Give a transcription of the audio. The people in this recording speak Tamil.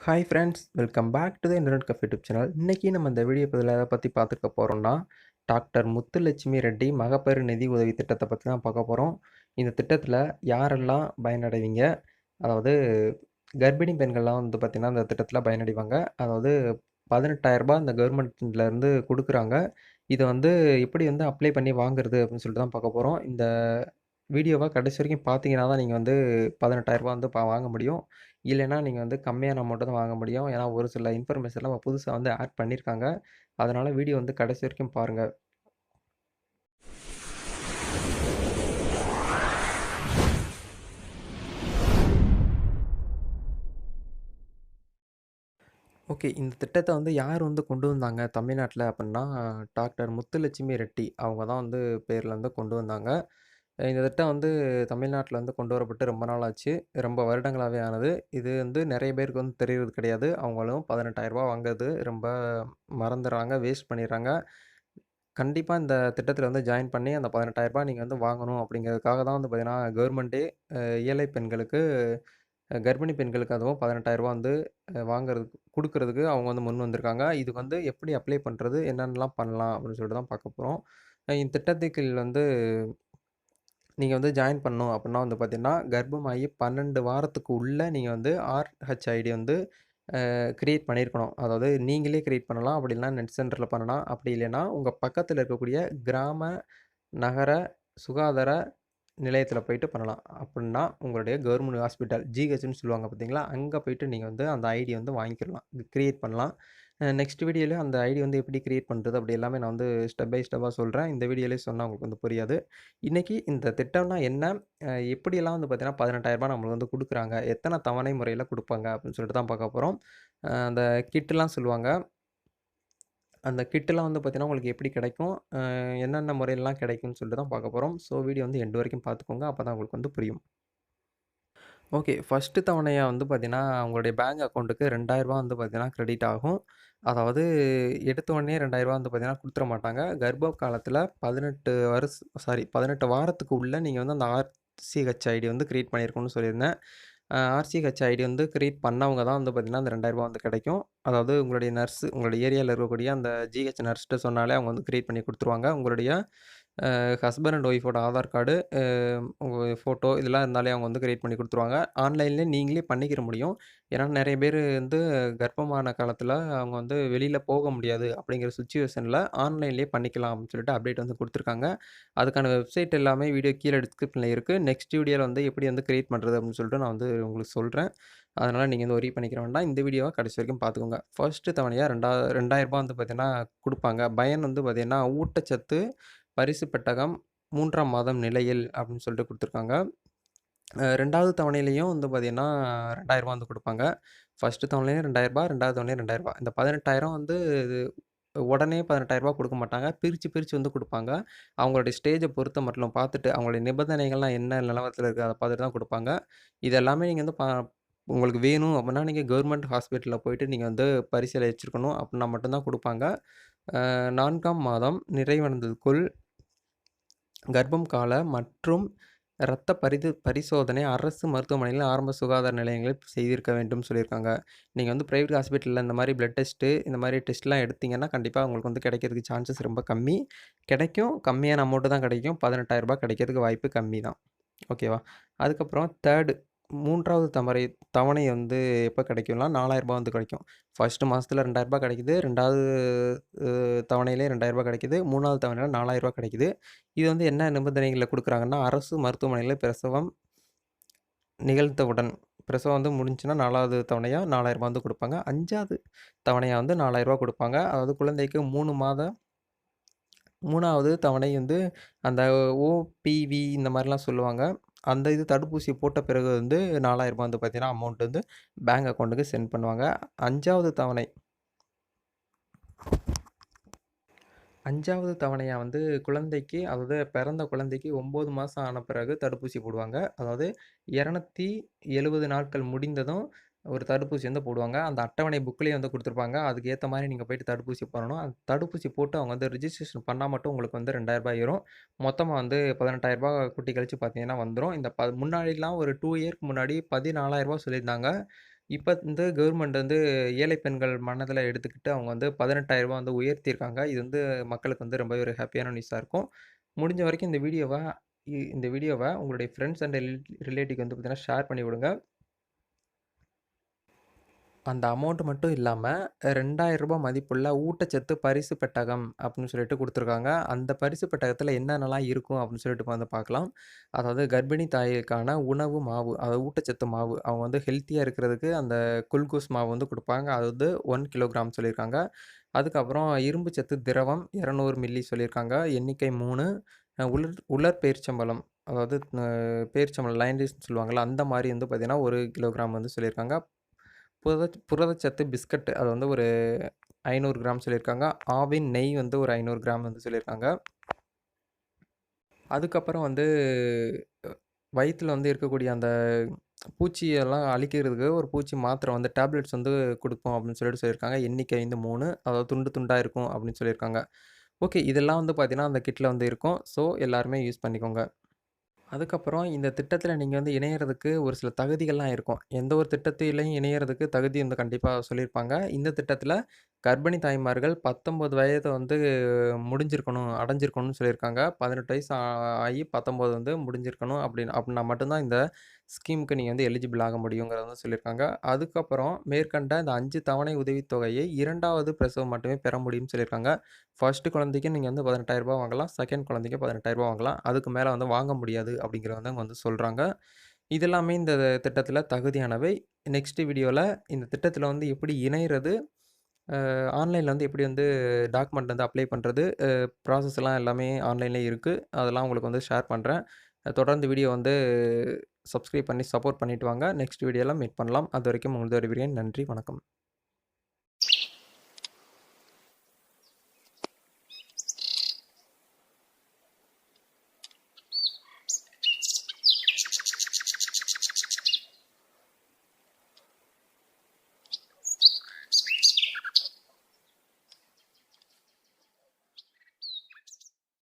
Hi friends welcome back to the internet cafe YouTube channel இன்றைக்கி நம்ம இந்த வீடியோ பதில் எதை பற்றி பார்த்துக்க போகிறோம்னா டாக்டர் முத்துலட்சுமி ரெட்டி மகப்பேறு நிதி உதவி திட்டத்தை பற்றி தான் பார்க்க போகிறோம் இந்த திட்டத்தில் யாரெல்லாம் பயனடைவீங்க? அதாவது கர்ப்பிணி பெண்கள்லாம் வந்து பார்த்திங்கன்னா இந்த திட்டத்தில் பயனடைவாங்க. அதாவது பதினெட்டாயிரரூபா இந்த கவர்மெண்ட்லேருந்து கொடுக்குறாங்க. இதை வந்து எப்படி வந்து அப்ளை பண்ணி வாங்குறது அப்படின்னு சொல்லிட்டு தான் பார்க்க போகிறோம் இந்த வீடியோவை கடைசி வரைக்கும் பார்த்தீங்கன்னா தான் நீங்கள் வந்து பதினெட்டாயிரரூபா வந்து பா வாங்க முடியும். இல்லைன்னா நீங்கள் வந்து கம்மியான அமௌண்ட்டு தான் வாங்க முடியும். ஏன்னா ஒரு சில இன்ஃபர்மேஷன்லாம் புதுசாக வந்து ஆட் பண்ணியிருக்காங்க அதனால் வீடியோ வந்து கடைசி வரைக்கும் பாருங்கள் ஓகே. இந்த திட்டத்தை வந்து யார் வந்து கொண்டு வந்தாங்க? தமிழ்நாட்டில் அப்படின்னா டாக்டர் முத்துலட்சுமி ரெட்டி. அவங்க தான் வந்து பேரில் வந்து கொண்டு வந்தாங்க. இந்த திட்டம் வந்து தமிழ்நாட்டில் வந்து கொண்டு வரப்பட்டு ரொம்ப நாள் ஆச்சு. ரொம்ப வருடங்களாகவே ஆனது. இது வந்து நிறைய பேருக்கு வந்து தெரிகிறது கிடையாது. அவங்களும் பதினெட்டாயிரரூபா வாங்குறது ரொம்ப மறந்துடுறாங்க வேஸ்ட் பண்ணிடுறாங்க. கண்டிப்பாக இந்த திட்டத்தில் வந்து ஜாயின் பண்ணி அந்த பதினெட்டாயிரரூபா நீங்கள் வந்து வாங்கணும் அப்படிங்கிறதுக்காக தான் வந்து பார்த்திங்கன்னா கவர்மெண்ட்டே ஏழை பெண்களுக்கு கர்ப்பிணி பெண்களுக்கு அதுவும் பதினெட்டாயிரரூபா வந்து வாங்குறதுக்கு கொடுக்கறதுக்கு அவங்க வந்து முன் வந்திருக்காங்க. இதுக்கு வந்து எப்படி அப்ளை பண்ணுறது என்னென்னலாம் பண்ணலாம் அப்படின்னு சொல்லிட்டு தான் பார்க்க போகிறோம் இந்த திட்டத்துக்கு வந்து நீங்கள் வந்து ஜாயின் பண்ணணும் அப்படின்னா வந்து பார்த்தீங்கன்னா கர்ப்பமாகி பன்னெண்டு வாரத்துக்கு உள்ளே நீங்கள் வந்து ஆர்ஹெச்ஐடி வந்து க்ரியேட் பண்ணியிருக்கணும் அதாவது நீங்களே க்ரியேட் பண்ணலாம். அப்படி இல்லைனா நெட் சென்டரில் பண்ணலாம். அப்படி இல்லைன்னா உங்கள் பக்கத்தில் இருக்கக்கூடிய கிராம நகர சுகாதார நிலையத்தில் போயிட்டு பண்ணலாம். அப்படின்னா உங்களுடைய கவர்மெண்ட் ஹாஸ்பிட்டல் ஜிஹெச்னு சொல்லுவாங்க பார்த்தீங்களா அங்கே போயிட்டு நீங்கள் வந்து அந்த ஐடி வந்து வாங்கிக்கலாம். க்ரியேட் பண்ணலாம். நெக்ஸ்ட் வீடியோவில் அந்த ஐடி வந்து எப்படி க்ரியேட் பண்ணுறது அப்படி எல்லாமே நான் வந்து ஸ்டெப் பை ஸ்டெப்பாக சொல்கிறேன் இந்த வீடியோலேயே சொன்னால் உங்களுக்கு வந்து புரியாது. இன்றைக்கி இந்த திட்டம்னா என்ன? எப்படியெல்லாம் வந்து பார்த்தீங்கன்னா பதினெட்டாயிரரூபா நம்மளுக்கு வந்து கொடுக்குறாங்க. எத்தனை தவணை முறையில் கொடுப்பாங்க அப்படின்னு சொல்லிட்டு தான் பார்க்க போகிறோம் அந்த கிட்டுலாம் சொல்லுவாங்க. அந்த கிட்டெலாம் வந்து பார்த்திங்கன்னா உங்களுக்கு எப்படி கிடைக்கும்? என்னென்ன முறையிலலாம் கிடைக்கும்னு சொல்லிட்டு தான் பார்க்க போகிறோம் ஸோ வீடியோ வந்து எண்டு வரைக்கும் பார்த்துக்கோங்க. அப்போ தான் உங்களுக்கு வந்து புரியும். ஓகே. ஃபஸ்ட்டு தவணையாக வந்து பார்த்தீங்கன்னா உங்களுடைய பேங்க் அக்கௌண்ட்டுக்கு ரெண்டாயிரரூபா வந்து பார்த்தீங்கன்னா கிரெடிட் ஆகும். அதாவது எடுத்த உடனே ரெண்டாயிரரூபா வந்து பார்த்தீங்கன்னா கொடுத்துட மாட்டாங்க. கர்ப்ப காலத்தில் பதினெட்டு வருஷம் சாரி பதினெட்டு வாரத்துக்கு உள்ளே நீங்கள் வந்து அந்த ஆர்சிஹெச் ஐடி வந்து க்ரியேட் பண்ணியிருக்கணும்னு சொல்லியிருந்தேன். ஆர்சிஹெச் ஐடி வந்து க்ரியேட் பண்ணவங்க தான் வந்து பார்த்திங்கன்னா அந்த ரெண்டாயிரரூபா வந்து கிடைக்கும். அதாவது உங்களுடைய நர்ஸு உங்களுடைய ஏரியாவில் இருக்கக்கூடிய அந்த ஜிஹெச் நர்ஸ்கிட்ட சொன்னாலே அவங்க வந்து க்ரியேட் பண்ணி கொடுத்துருவாங்க. உங்களுடைய ஹஸ்பண்ட் அண்ட் ஒய்ஃபோட ஆதார் கார்டு உங்கள் ஃபோட்டோ இதெல்லாம் இருந்தாலே அவங்க வந்து க்ரியேட் பண்ணி கொடுத்துருவாங்க. ஆன்லைன்லேயே நீங்களே பண்ணிக்கிற முடியும். ஏன்னா நிறைய பேர் வந்து கர்ப்பமான காலத்தில் அவங்க வந்து வெளியில் போக முடியாது அப்படிங்கிற சுச்சுவேஷனில் ஆன்லைன்லேயே பண்ணிக்கலாம் அப்படின்னு சொல்லிட்டு அப்டேட் வந்து கொடுத்துருக்காங்க. அதுக்கான வெப்சைட் எல்லாமே வீடியோ கீழே டிஸ்கிரிப்ஷனில் இருக்குது நெக்ஸ்ட் வீடியோவில் வந்து எப்படி வந்து க்ரியேட் பண்ணுறது அப்படின்னு சொல்லிட்டு நான் வந்து உங்களுக்கு சொல்கிறேன் அதனால் நீங்கள் வந்து ஒரி பண்ணிக்கிற வேண்டாம். இந்த வீடியோவை கடைசி வரைக்கும் பார்த்துக்கோங்க ஃபர்ஸ்ட்டு தவணையாக ரெண்டா ரெண்டாயிரரூபா வந்து பார்த்திங்கன்னா கொடுப்பாங்க. பயன் வந்து பார்த்திங்கன்னா ஊட்டச்சத்து பரிசு பெட்டகம் மூன்றாம் மாதம் நிலையில் அப்படின்னு சொல்லிட்டு கொடுத்துருக்காங்க. ரெண்டாவது தவணையிலையும் வந்து பார்த்திங்கன்னா ரெண்டாயிரரூபா வந்து கொடுப்பாங்க. ஃபஸ்ட்டு தவணையிலையும் ரெண்டாயிரரூபா ரெண்டாவது தவணையும் ரெண்டாயிரரூபா இந்த பதினெட்டாயிரம் வந்து இது உடனே பதினெட்டாயிரரூபா கொடுக்க மாட்டாங்க. பிரித்து பிரித்து வந்து கொடுப்பாங்க. அவங்களுடைய ஸ்டேஜை பொறுத்த மட்டும் பார்த்துட்டு அவங்களுடைய நிபந்தனைகள்லாம் என்ன நிலவரத்தில் இருக்குது அதை பார்த்துட்டு தான் கொடுப்பாங்க. இது எல்லாமே நீங்கள் வந்து பா உங்களுக்கு வேணும் அப்படின்னா நீங்கள் கவர்மெண்ட் ஹாஸ்பிட்டலில் போயிட்டு நீங்கள் வந்து பரிசீலிச்சிருக்கணும் அப்படின்னா மட்டும்தான் கொடுப்பாங்க. நான்காம் மாதம் நிறைவடைந்ததுக்குள் கர்ப்பம் கால மற்றும் இரத்த பரிது பரிசோதனை அரசு மருத்துவமனையில் ஆரம்ப சுகாதார நிலையங்களில் செய்திருக்க வேண்டும் சொல்லியிருக்காங்க. நீங்கள் வந்து ப்ரைவேட் ஹாஸ்பிட்டலில் இந்த மாதிரி பிளட் டெஸ்ட்டு இந்த மாதிரி டெஸ்ட்லாம் எடுத்தீங்கன்னா கண்டிப்பாக உங்களுக்கு வந்து கிடைக்கிறதுக்கு சான்சஸ் ரொம்ப கம்மி. கிடைக்கும். கம்மியான அமௌண்ட்டு தான் கிடைக்கும். பதினெட்டாயிரரூபா கிடைக்கிறதுக்கு வாய்ப்பு கம்மி தான் ஓகேவா அதுக்கப்புறம் தேர்டு மூன்றாவது தவறை தவணை வந்து எப்போ கிடைக்கும்னா நாலாயிரரூபா வந்து கிடைக்கும். ஃபஸ்ட்டு மாதத்தில் ரெண்டாயிரரூபா கிடைக்குது ரெண்டாவது தவணையிலே ரெண்டாயிரரூபா கிடைக்குது மூணாவது தவணையில் நாலாயிரரூபா கிடைக்குது. இது வந்து என்ன நிபந்தனைகளில் கொடுக்குறாங்கன்னா அரசு மருத்துவமனையில் பிரசவம் நிகழ்த்தவுடன் பிரசவம் வந்து முடிஞ்சுன்னா நாலாவது தவணையாக நாலாயிரரூபா வந்து கொடுப்பாங்க. அஞ்சாவது தவணையாக வந்து நாலாயிரரூபா கொடுப்பாங்க. அதாவது குழந்தைக்கு மூணு மாதம் மூணாவது தவணை வந்து அந்த ஓபிவி இந்த மாதிரிலாம் சொல்லுவாங்க. அந்த இது தடுப்பூசி போட்ட பிறகு வந்து நாலாயிரரூபா வந்து பார்த்தீங்கன்னா அமௌண்ட் வந்து பேங்க் அக்கௌண்ட்டுக்கு சென்ட் பண்ணுவாங்க. அஞ்சாவது தவணை. அஞ்சாவது தவணையாக வந்து குழந்தைக்கு அதாவது பிறந்த குழந்தைக்கு ஒம்பது மாதம் ஆன பிறகு தடுப்பூசி போடுவாங்க. அதாவது இரநூத்தி எழுபது நாட்கள் முடிந்ததும் ஒரு தடுப்பூசி வந்து போடுவாங்க அந்த அட்டவணை புக்லேயே வந்து கொடுத்துருப்பாங்க அதுக்கு ஏற்ற மாதிரி நீங்கள் போயிட்டு தடுப்பூசி போடணும் அந்த தடுப்பூசி போட்டு அவங்க வந்து ரிஜிஸ்ட்ரேஷன் பண்ணால் மட்டும் உங்களுக்கு வந்து ரெண்டாயிரரூபா ஏறும் மொத்தமாக வந்து பதினெட்டாயிரரூபா குட்டி கழிச்சு பார்த்தீங்கன்னா வந்துடும் இந்த ப முன்னாடிலாம் ஒரு டூ இயர்க்கு முன்னாடி பதினாலாயிரரூபா சொல்லியிருந்தாங்க இப்போ வந்து கவர்மெண்ட் வந்து ஏழை பெண்கள் மனதில் எடுத்துக்கிட்டு அவங்க வந்து பதினெட்டாயிரரூபா வந்து உயர்த்தியிருக்காங்க. இது வந்து மக்களுக்கு வந்து ரொம்பவே ஒரு ஹாப்பியான நியூஸாக இருக்கும். முடிஞ்ச வரைக்கும் இந்த வீடியோவை இ இந்த வீடியோவை உங்களுடைய ஃப்ரெண்ட்ஸ் அண்ட் ரிலேட்டிவ் வந்து பார்த்தீங்கன்னா, ஷேர் பண்ணி விடுங்க. அந்த அமௌண்ட் மட்டும் இல்லாமல் ரெண்டாயிரம் ரூபாய் மதிப்புள்ள ஊட்டச்சத்து பரிசு பெட்டகம் அப்படின்னு சொல்லிட்டு கொடுத்துருக்காங்க அந்த பரிசு பெட்டகத்தில் என்னென்னலாம் இருக்கும் அப்படின்னு சொல்லிட்டு வந்து பார்க்கலாம். அதாவது கர்ப்பிணி தாய்க்கான உணவு மாவு, அதாவது ஊட்டச்சத்து மாவு. அவங்க வந்து ஹெல்த்தியாக இருக்கிறதுக்கு அந்த குல்கூஸ் மாவு வந்து கொடுப்பாங்க அது வந்து ஒன் கிலோகிராம் சொல்லியிருக்காங்க. அதுக்கப்புறம் இரும்பு சத்து திரவம் 200 மில்லி சொல்லியிருக்காங்க. எண்ணிக்கை மூணு உலர் உலர் பேரிச்சம்பழம், அதாவது பேர்ச்சம்பளம் பேரிச்சம்பழம் சொல்லுவாங்கள்ல அந்த மாதிரி வந்து பார்த்திங்கன்னா ஒரு கிலோகிராம் வந்து சொல்லியிருக்காங்க. புரத புரதச்சத்து பிஸ்கட் அது வந்து ஒரு ஐநூறு கிராம் சொல்லியிருக்காங்க. ஆவின் நெய் வந்து ஒரு ஐநூறு கிராம் வந்து சொல்லியிருக்காங்க. அதுக்கப்புறம் வந்து வயிற்றில் வந்து இருக்கக்கூடிய அந்த பூச்சியெல்லாம் அழிக்கிறதுக்கு ஒரு பூச்சி மாத்திரை வந்து டேப்லெட்ஸ் வந்து கொடுப்போம் அப்படின்னு சொல்லிட்டு சொல்லியிருக்காங்க. எண்ணிக்கை வந்து மூணு அதாவது துண்டு துண்டாக இருக்கும் அப்படின்னு சொல்லியிருக்காங்க. ஓகே. இதெல்லாம் வந்து பார்த்திங்கன்னா அந்த கிட்டில் வந்து இருக்கும். ஸோ எல்லாருமே யூஸ் பண்ணிக்கோங்க. அதுக்கப்புறம் இந்த திட்டத்தில் நீங்கள் வந்து இணையறதுக்கு ஒரு சில தகுதிகள்லாம் இருக்கும். எந்த ஒரு திட்டத்திலையும் இணையறதுக்கு தகுதி வந்து கண்டிப்பாக சொல்லியிருப்பாங்க. இந்த திட்டத்தில் கர்ப்பிணி தாய்மார்கள் 19 வயது வந்து முடிஞ்சிருக்கணும், அடைஞ்சிருக்கணும்னு சொல்லியிருக்காங்க. 18 வயசு ஆ ஆகி 19 வந்து முடிஞ்சிருக்கணும் அப்படின்னு அப்படின்னா மட்டும் தான் இந்த ஸ்கீமுக்கு நீங்க வந்து எலிஜிபிள் ஆக முடியுங்கிறத வந்து சொல்லியிருக்காங்க. அதுக்கப்புறம் மேற்கண்ட இந்த 5 தவணை உதவித்தொகையை 2வது பிரசவம் மட்டுமே பெற முடியும்னு சொல்லியிருக்காங்க. ஃபர்ஸ்ட் குழந்தைக்கு நீங்க வந்து ரூ. 18,000 வாங்கலாம். செகண்ட் குழந்தைக்கு ரூ. 18,000 வாங்கலாம். அதுக்கு மேல வந்து வாங்க முடியாது அப்படிங்கிறத வந்து அவங்க வந்து சொல்றாங்க. இதெல்லாமே இந்த திட்டத்தில தகுதியானவை. நெக்ஸ்ட் வீடியோல இந்த திட்டத்தில வந்து எப்படி இணையறது, ஆன்லைனில் வந்து எப்படி வந்து டாக்குமெண்ட் வந்து அப்ளை பண்ணுறது ப்ராசஸ்லாம் எல்லாமே ஆன்லைன்லேயே இருக்குது அதெல்லாம் உங்களுக்கு வந்து ஷேர் பண்ணுறேன் தொடர்ந்து வீடியோ வந்து சப்ஸ்கிரைப் பண்ணி சப்போர்ட் பண்ணிவிட்டு வாங்க. நெக்ஸ்ட் வீடியோலாம் மீட் பண்ணலாம். அது வரைக்கும் உங்களது விடைபெறுகிறேன். நன்றி, வணக்கம்.